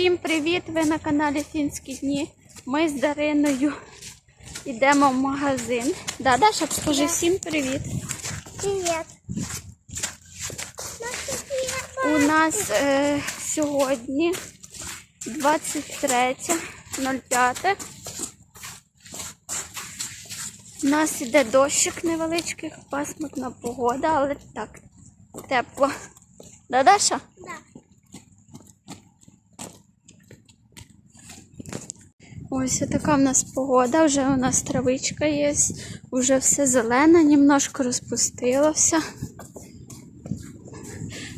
Всім привіт! Ви на каналі Фінські дні. Ми з Дариною йдемо в магазин. Да, Даша, скажи всім привіт. Привет. У нас е, сьогодні 23.05. У нас іде дощик невеличкий, пасмурна погода, але так, тепло. Да, Даша? Да. Ось така в нас погода, вже у нас травичка є, вже все зелене, немножко розпустилося.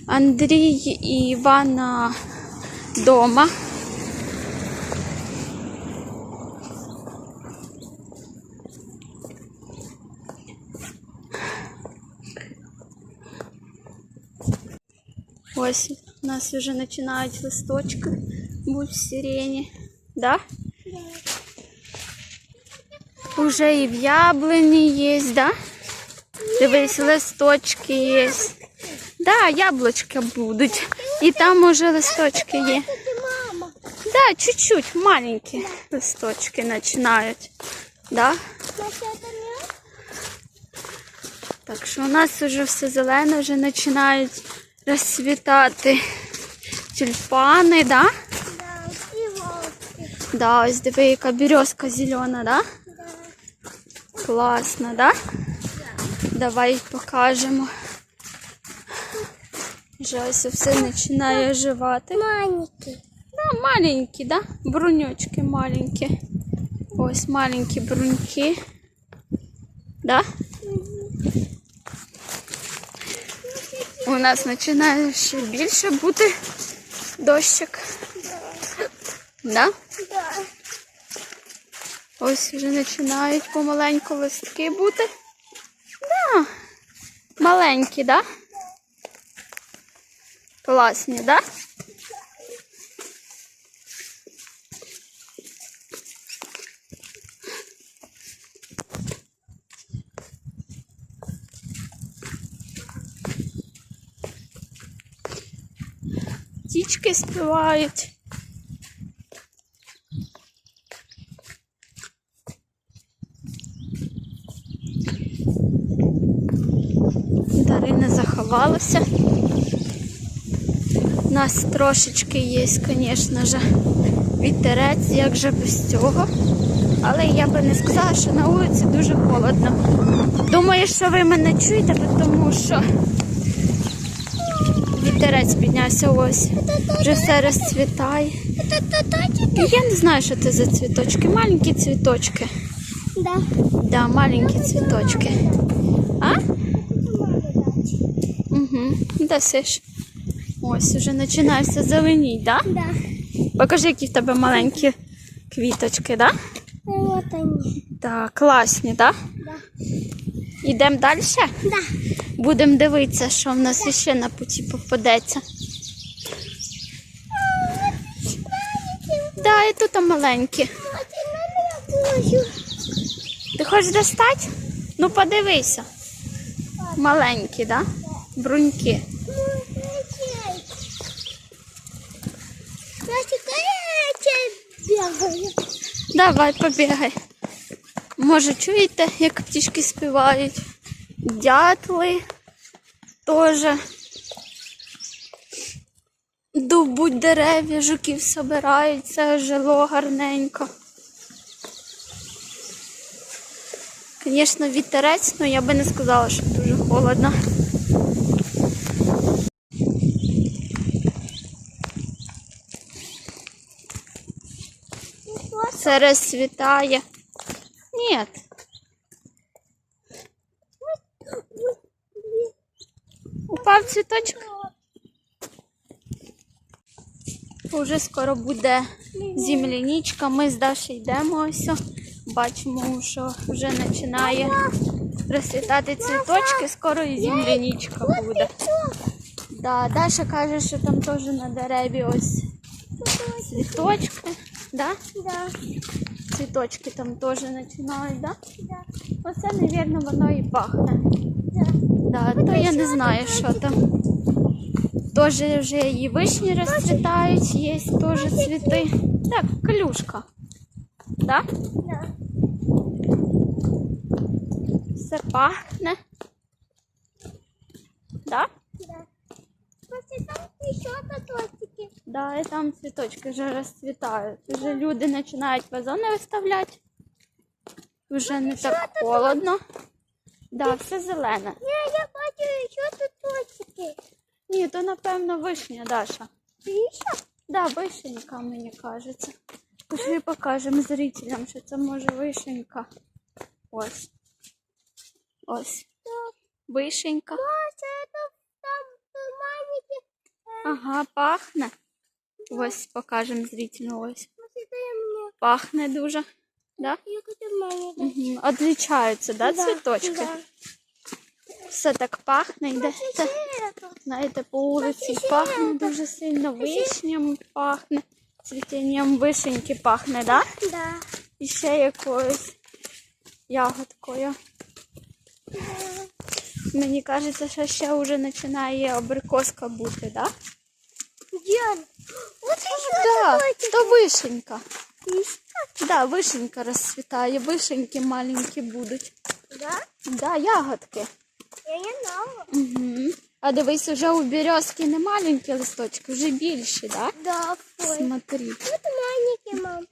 Андрій і Івана вдома. Ось у нас вже починають листочки в сирені. Да? Уже і в яблуні є, да? Дивись, листочки є. Да, яблучка будуть. І там уже листочки є. Да, чуть-чуть маленькі листочки починають. Да? Так що у нас вже все зелене, вже починають розцвітати тюльпани, да? Да, ось диви, яка березка зелена, да? Да. Класно, да? Давай покажемо. Вже ось все починає оживати. Маленький. Да, маленькі, да? Бруньочки маленькі. Ось маленькі бруньки. Да? У нас починає ще більше бути дощик. Да? Да. Ось вже починають помаленьку листки бути. Да. Маленькі, да? Класні, да? Птічки співають. Дарина. У нас трошечки є, звісно ж, вітерець, як же без цього. Але я би не сказала, що на вулиці дуже холодно. Думаю, що ви мене чуєте, тому що вітерець піднявся ось. Вже все розцвітає. Я не знаю, що це за цвіточки. Маленькі цвіточки. Да. Да, маленькі цвіточки. Угу. Дасиш. Ось уже починається зеленіть, да? Да. Покажи, які в тебе маленькі квіточки, да? Вот они. Так, класні, да? Да. Йдемо далі? Да. Будемо дивитися, що в нас ще на путі попадеться. Да, і тут маленькі. Ти хочеш достати? Ну подивися. Маленькі, да? Бруньки. Давай, побігай. Може, чуєте, як птічки співають? Дятли теж. Дубуть дерев'я, жуків собирають, це жило гарненько. Звісно, вітерець, але я би не сказала, що дуже холодно. Це розцвітає. Ні. Упав цвіточок. Уже скоро буде земляничка. Ми з Дашею йдемо ось. Бачимо, що вже починає розцвітати цвіточки, скоро і земляничка буде. Да, Даша каже, що там теж на дереві ось цвіточки. Да? Да. Цвіточки там теж починають, да? Да. Оце, мабуть, воно і пахне. Да. Да, то я не знаю, що там. теж вже і вишні розцвітають, є теж цвіти. Так, калюшка. Да? Да. Все пахне. Да? Да. После там еще таточки. Да, і там цвіточки вже розцвітають. Вже люди починають вазони виставляти. Вже не так холодно. Да, все зелене. Не, я хочу еще таточки. Ні, то напевно вишня, Даша. Еще? Да, вишенька, мені кажеться. Пішли покажемо зрителям, що це може вишенька. Ось. Ось. Вишенька. Маленький. Ага, пахне. Ось покажемо зрителю. Ось. Пахне дуже. Да? Угу. Отличаються, да, цвіточки? Все так пахне, йде. Это. знаєте, по вулиці пахне дуже сильно, вишням пахне, цвітінням вишеньки пахне, да? Да. І ще якоюсь ягодкою. Мені кажеться, що ще вже починає абрикоска бути, да? Диана. Вот еще Да, таточек. то вишенька. Еще? Да, вишенька розцвітає, вишеньки маленькі будуть. Да? Да, ягодки. Я не знала. Угу. А дивись, вже у березки не маленькі листочки, вже більші, да? Да, ой. Смотри. Вот маленький, мам.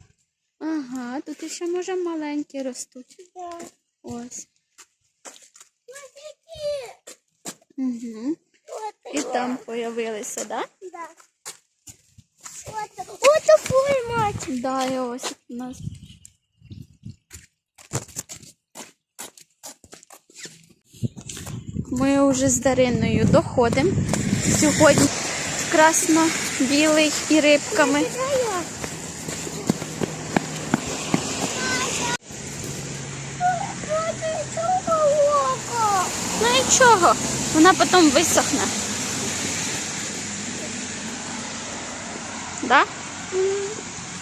Ага, тут ще може маленькі ростуть. Да. Ось. Смотрите. Угу. Вот І там появилися, да? Вот мать. Да, і ось у нас. Ми вже з Дариною доходимо. Сьогодні красно-білий і рибками. Ну нічого, вона потім висохне. Да?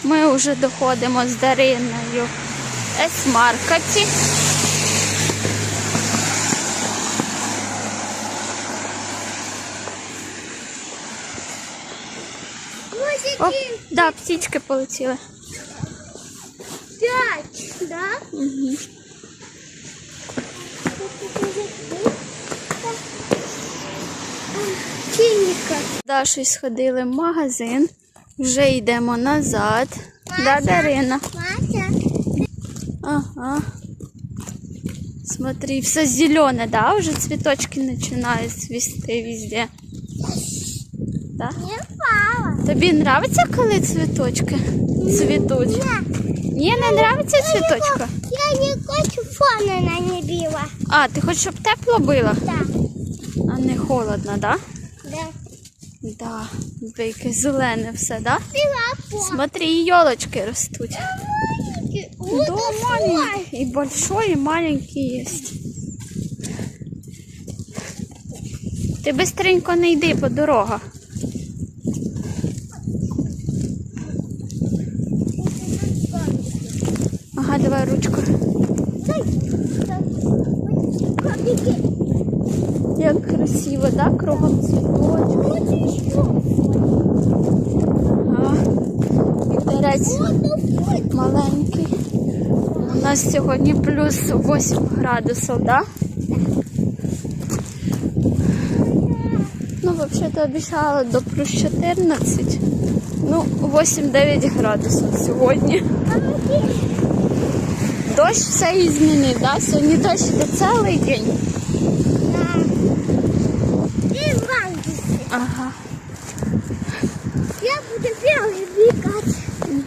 Ми вже доходимо з Дариною Есмаркаті. Оп, да, птічки полетіли. Пять, да? Угу. Дашою сходили в магазин, вже йдемо назад. Да, Дарина? Ага. Смотри, все зелене, да? Уже цветочки начинают цвісти везде. Да? Тобі нравиться, коли цвіточки цвітуть? Ні, не нравиться цвіточка? Я не хочу фона на не била. А, ти хочеш, щоб тепло було, Да. а не холодно? Да. Да. Яке зелене все, да? Смотри, ростуть. Вот Да, маленький. И большой, и маленький есть. Ти быстренько не йди по дорогах. Ага, давай ручку. Як красиво, да? Кругом цвіточок. Вот еще фон. Ага. Такой. маленький. У нас сьогодні плюс 8 градусів, да? Ну, взагалі-то обіцяла до плюс 14. Ну, 8-9 градусів сьогодні. Дощ все і змінив, да? Сьогодні дощ іде цілий день. Да. И вангусы. Ага. Я буду первый бегать. Давай, виходь. Я бегу.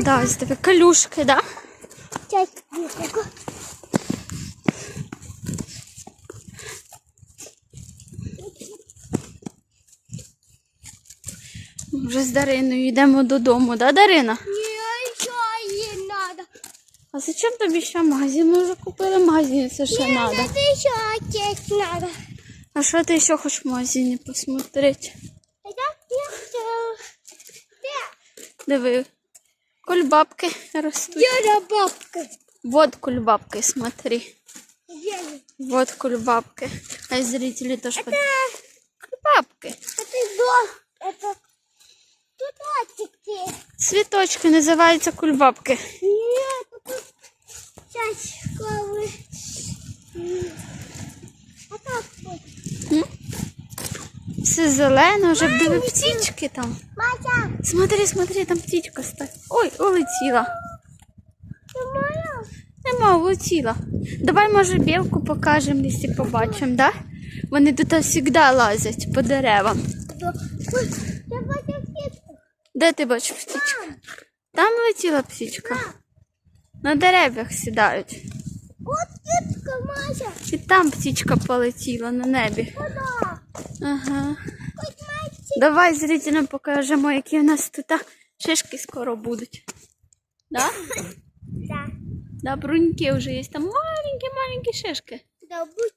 Да, ось тебе калюшки, да? Вже з Дариною йдемо додому, да, Дарина? Не, еще не надо. А зачем тобі ще магазин? Ми вже купили в магазині, це ще Не треба. надо еще отец надо. А що ти ще хочеш в магазині посмотрети? Это я все. Диви, кульбабки ростуть. Я бабка. Вот кульбабки, смотри. Где они? Вот кульбабки. А зрители тоже под... Кульбабки. Это до... Это... Туточки. Цвіточки називаються кульбабки. Нет, это чашковые. А как вот? М? Все зелено, вже диви птічки там. Мася, Смотри, смотри, там птічка стоїть. Ой, улетіла. ты моя? Нема, улетіла. Давай, може, білку покажемо, якщо побачимо, да? Вони тут завжди лазять по деревам. Де ти бачиш птічку? Там летіла птічка. На деревах сідають. Вот птичка, Мася. І там птічка полетіла на небі. Ага. Давай зрителям покажемо, які у нас тут шишки скоро будуть. Да? Да. Да, бруньки вже є. Там маленькі-маленькі шишки. Да будь.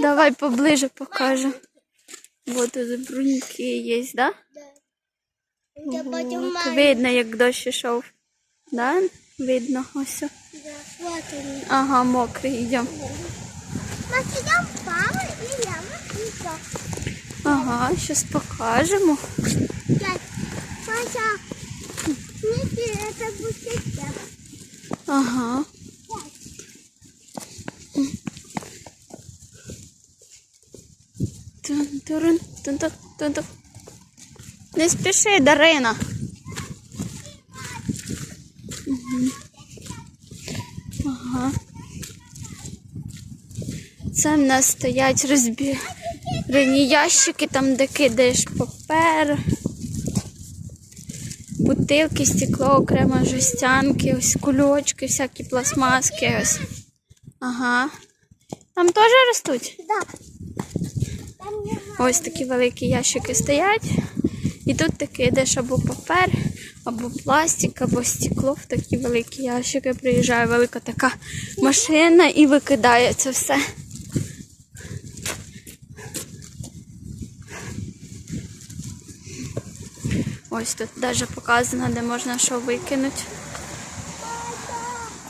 Давай поближе покажемо. Вот тут бруньки є, да? Да. Видно, як дощ ішов. Да? Видно ось. Да. Ага, мокрий, йдемо. Ага, зараз покажемо. Ага. Тун-турун, тун-тук, тун-тук. Не спіши, Дарина. Ага. Це в нас стоять розбірені ящики, там де кидаєш папер, бутилки, стекло, окремо жестянки, ось кульочки, всякі пластмаски. Ось. Ага. Там теж ростуть? Да. Ось такі великі ящики стоять. І тут ти кидаєш або папер, або пластик, або стекло в такі великі ящики. Приїжджає велика така машина і викидає це все. Ось тут навіть показано, де можна що викинути.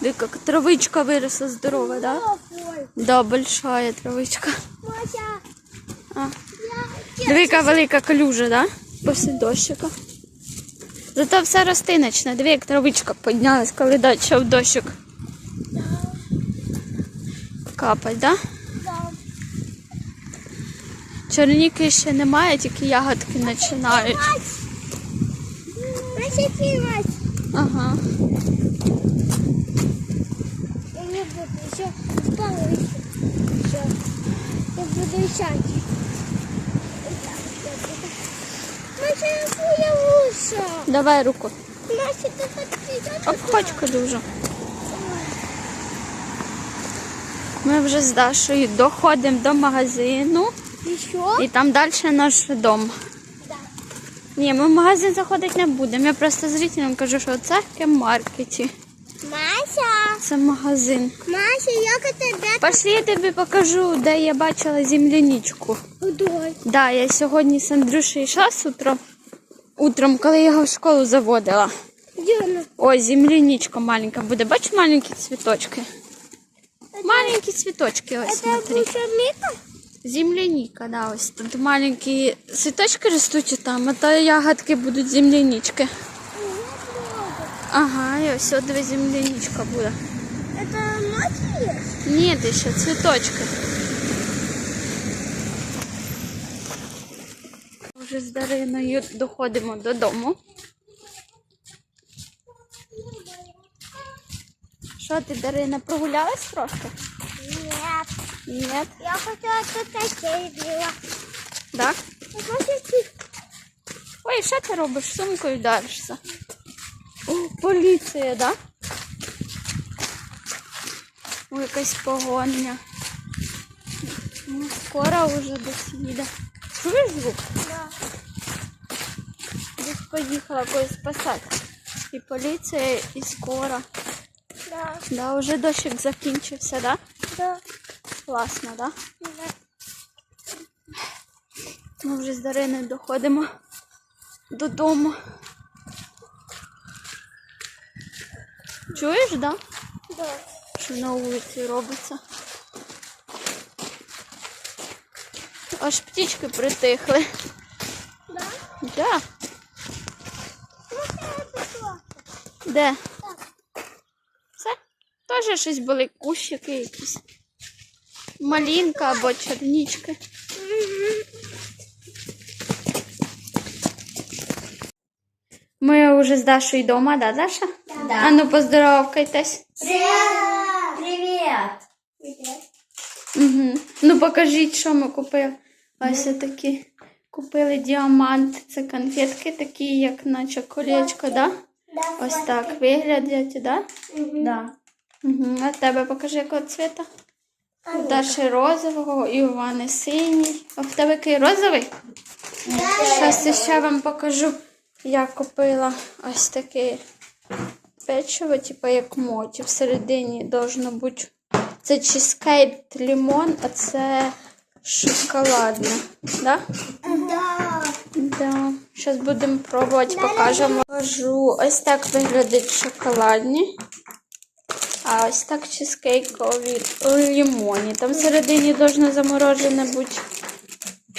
Дика травичка виросла здорова, да? офой. Да, большая травичка. Мася, А. я... Диви, яка велика калюжа, да? Після дощика. Зато все ростиночне. Диви, як травичка піднялась, коли почав дощик капать, да? Да. Черніки ще немає, тільки ягодки починають. Ага. Я буду еще. Еще. Я буду еще. Мася, я лучше. Давай руку. Ты хоть Обходько дуже. Ми вже з Дашою доходимо до магазину Еще? і там далі наш дом. Да. Ні, ми в магазин заходити не будемо. Я просто зрителям кажу, що це в маркеті. Мася, Це магазин. Мася, як тебе Пошли, я тобі покажу, де я бачила земляничку. Удой. Да, я сьогодні з Андрюшею йшла з утром, утром, коли я його в школу заводила. Дюна. Ой, земляничка маленька буде. Бачиш маленькі цвіточки? Маленькі цвіточки, ось Это смотри. Земляніка, да, ось тут маленькі цвіточки ростуть там, а то ягодки будуть землянички. Ага, і ось от земляничка буде. Это мать есть? Ні, ти ще цвіточки. Вже з Дариною доходимо додому. Що ти, Дарина, прогулялась трошки? Нет. Ні. Я хотела тут было. Так? Ой, що ти робиш? Сумкою вдаришся. О, поліція, да? Ой, якась погоня. Ну, скоро вже десь їде. Чуєш звук? Да. Десь поїхала когось спасати. І поліція, і скоро. Да. Да, вже дощик закінчився, да? Да. Класно, да? Да. Ми вже з Дариною доходимо додому. Чуєш, да? Да. що на вулиці робиться. Аж птічки притихли. Да? Да. Де? Так. Це теж щось були кущики якісь. Малінка або чернічки. Ми вже з Дашою вдома, да, Даша? Да. А ну поздоровкайтесь. Привіт! Привіт. Угу. Ну покажіть, що ми купили. Ось такі. Купили діамант. Це конфетки такі, як наче колечко, да? Ось так виглядять, да? Да. Угу. А тебе покажи якого цвіта. У Даші розового і у Вани синій. А в тебе який розовий? Зараз ще вам покажу. Я купила ось таке печиво, типу як моті. Всередині должно бути. Це чизкейк лимон, а це шоколадне. Да? Да. Да. Зараз будемо пробувати, покажемо. Покажу. Ось так виглядають шоколадні. А ось так чизкейкові лимоні. Там всередині должно заморожене бути.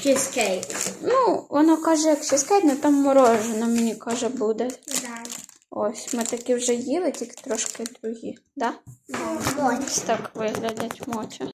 Чизкейк. Ну, воно каже, як чизкейк, але там морожене, мені каже, буде. Да. Ось, ми такі вже їли, тільки трошки другі. Да? Ось так виглядять мочі.